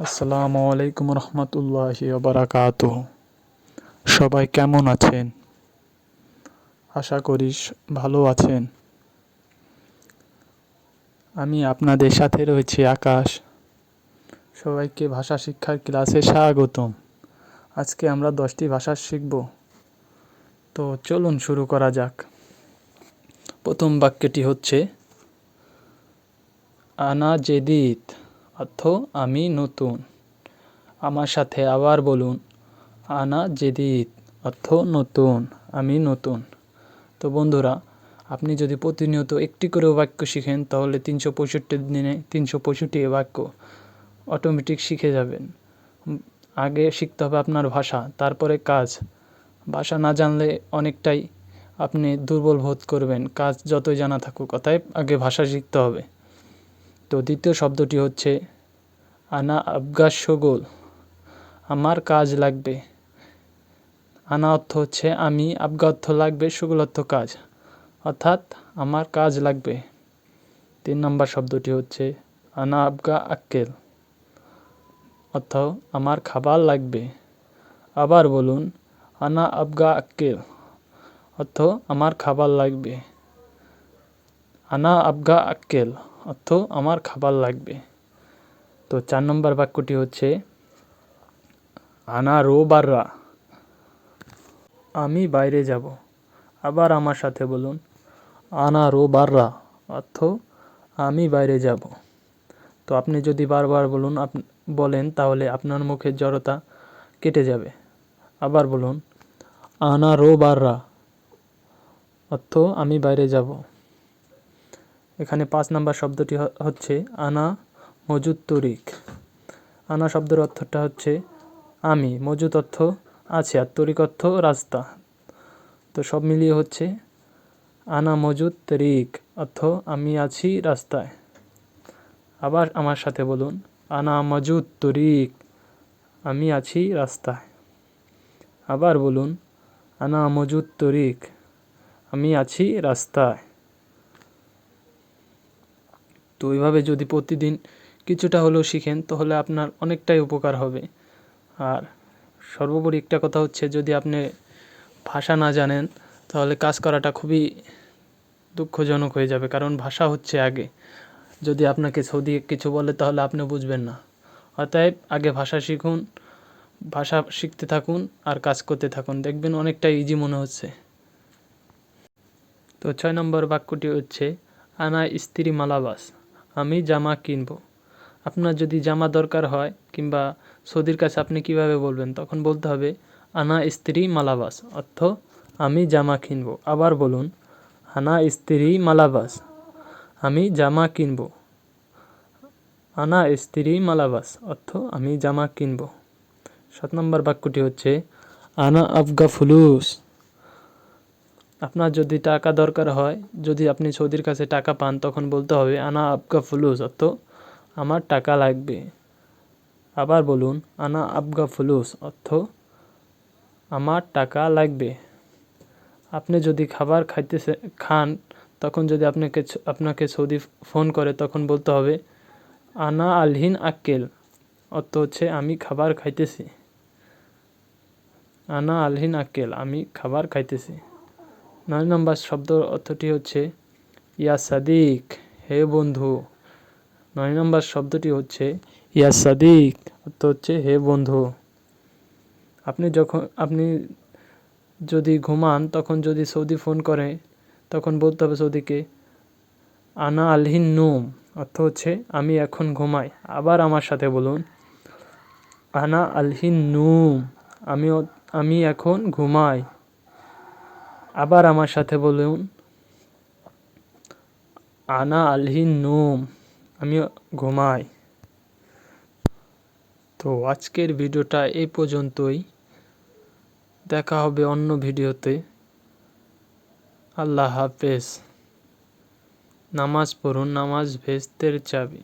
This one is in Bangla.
আসসালামু আলাইকুম রহমতুল্লাহি বারাকাত সবাই কেমন আছেন? আশা করি ভালো আছেন। আমি আপনাদের সাথে রয়েছি আকাশ। সবাইকে ভাষা শিক্ষার ক্লাসে স্বাগতম। আজকে আমরা দশটি ভাষা শিখব। তো চলুন শুরু করা যাক। প্রথম বাক্যটি হচ্ছে, আনা জেদিদ। অর্থ, আমি নতুন। আমার সাথে আবার বলুন, আনা জেদিদ, অর্থ, নতুন, আমি নতুন। তো বন্ধুরা, আপনি যদি প্রতিনিয়ত একটি করেও বাক্য শিখেন, তাহলে তিনশো পঁয়ষট্টি দিনে তিনশো পঁয়ষট্টি বাক্য অটোমেটিক শিখে যাবেন। আগে শিখতে হবে আপনার ভাষা, তারপরে কাজ। ভাষা না জানলে অনেকটাই আপনি দুর্বল বোধ করবেন। কাজ যতই জানা থাকুক, অতএব আগে ভাষা শিখতে হবে। তো দ্বিতীয় শব্দটি হচ্ছে, আনা আবগা সগোল আমার কাজ লাগবে। আনা অর্থ হচ্ছে, আমি আবগা অর্থ লাগবে সগোল অর্থ কাজ, অর্থাৎ আমার কাজ লাগবে। তিন নম্বর শব্দটি হচ্ছে, আনা আবগা আক্কেল, অর্থ আমার খাবার লাগবে। আবার বলুন, আনা আবগা আক্কেল, অর্থ আমার খাবার লাগবে। আনা আবগা আক্কেল অর্থ আমার খাবার লাগবে। তো চার নম্বর বাক্যটি হচ্ছে, আনা রো বাররা আমি বাইরে যাব। আবার আমার সাথে বলুন, আনা রো বাররা অর্থ আমি বাইরে যাব। তো আপনি যদি বারবার বলুন, আপ, বলেন, তাহলে আপনার মুখের জড়তা কেটে যাবে। আবার বলুন, আনা রো বাররা অর্থ আমি বাইরে যাব। এখানে পাঁচ নাম্বার শব্দটি হচ্ছে আনা মজুদ তরিক। আনা শব্দের অর্থটা হচ্ছে আমি, মজুদ অর্থ আছে আর তরিক অর্থ রাস্তা। তো সব মিলিয়ে হচ্ছে আনা মজুদ তরিক, অর্থ আমি আছি রাস্তায়। আবার আমার সাথে বলুন, আনা মজুদ তরিক, আমি আছি রাস্তায়। আবার বলুন, আনা মজুদ তরিক, আমি আছি রাস্তায়। তো এইভাবে যদি প্রতিদিন কিছুটা হলেও শিখেন, তাহলে আপনার অনেকটাই উপকার হবে। আর সর্বোপরি একটা কথা হচ্ছে, যদি আপনি ভাষা না জানেন, তাহলে কাজ করাটা খুবই দুঃখজনক হয়ে যাবে। কারণ ভাষা হচ্ছে আগে। যদি আপনাকে সৌদি কিছু বলে, তাহলে আপনি বুঝবেন না। অতএব আগে ভাষা শিখুন, ভাষা শিখতে থাকুন আর কাজ করতে থাকুন। দেখবেন অনেকটা ইজি মনে হচ্ছে। তো ছয় নম্বর বাক্যটি হচ্ছে, আনা স্ত্রী মালাবাস। আমি জামা কিনবো। আপনার যদি জামা দরকার হয় কিংবা সৌদির কাছে আপনি কীভাবে বলবেন, তখন বলতে হবে, আনা স্ত্রী মালাবাস। অর্থ, আমি জামা কিনবো। আবার বলুন, আনা স্ত্রী মালাবাস। আমি জামা কিনবো। আনা স্ত্রী মালাবাস। অর্থ, আমি জামা কিনবো। সাত নম্বর বাক্যটি হচ্ছে, আনা আফগা ফুলুস আপনার যদি টাকা দরকার হয়, যদি আপনি সৌদির কাছে টাকা পান, তখন বলতে হবে, আনা আবগা ফুলুস অর্থ, আমার টাকা লাগবে আবার বলুন, আনা আবগা ফুলুস অর্থ, আমার টাকা লাগবে আপনি যদি খাবার খাইতেছে, খান, তখন যদি আপনাকে আপনাকে সৌদি ফোন করে, তখন বলতে হবে, আনা আলহিন আক্কেল অর্থ হচ্ছে, আমি খাবার খাইতেছি আনা আলহিন আক্কেল, আমি খাবার খাইতেছি। নয় নম্বর শব্দ অর্থটি হচ্ছে, ইয়া সাদিক, হে বন্ধু। নয় নম্বর শব্দটি হচ্ছে, ইয়া সাদিক, অর্থ হচ্ছে, হে বন্ধু। আপনি যখন, আপনি যদি ঘুমান, তখন যদি সৌদি ফোন করে, তখন বলতে হবে সৌদিকে, আনা আলহিন নুম, অর্থ হচ্ছে, আমি এখন ঘুমাই। আবার আমার সাথে বলুন, আনা আলহিন নুম আমি আমি এখন ঘুমাই। আবার আমার সাথে বলুন, আনা আলহিন নুম আমি ঘুমাই। তো আজকের ভিডিওটা এই পর্যন্তই। দেখা হবে অন্য ভিডিওতে। আল্লাহ হাফেজ। নামাজ পড়ুন, নামাজ ভেস্তের চাবি।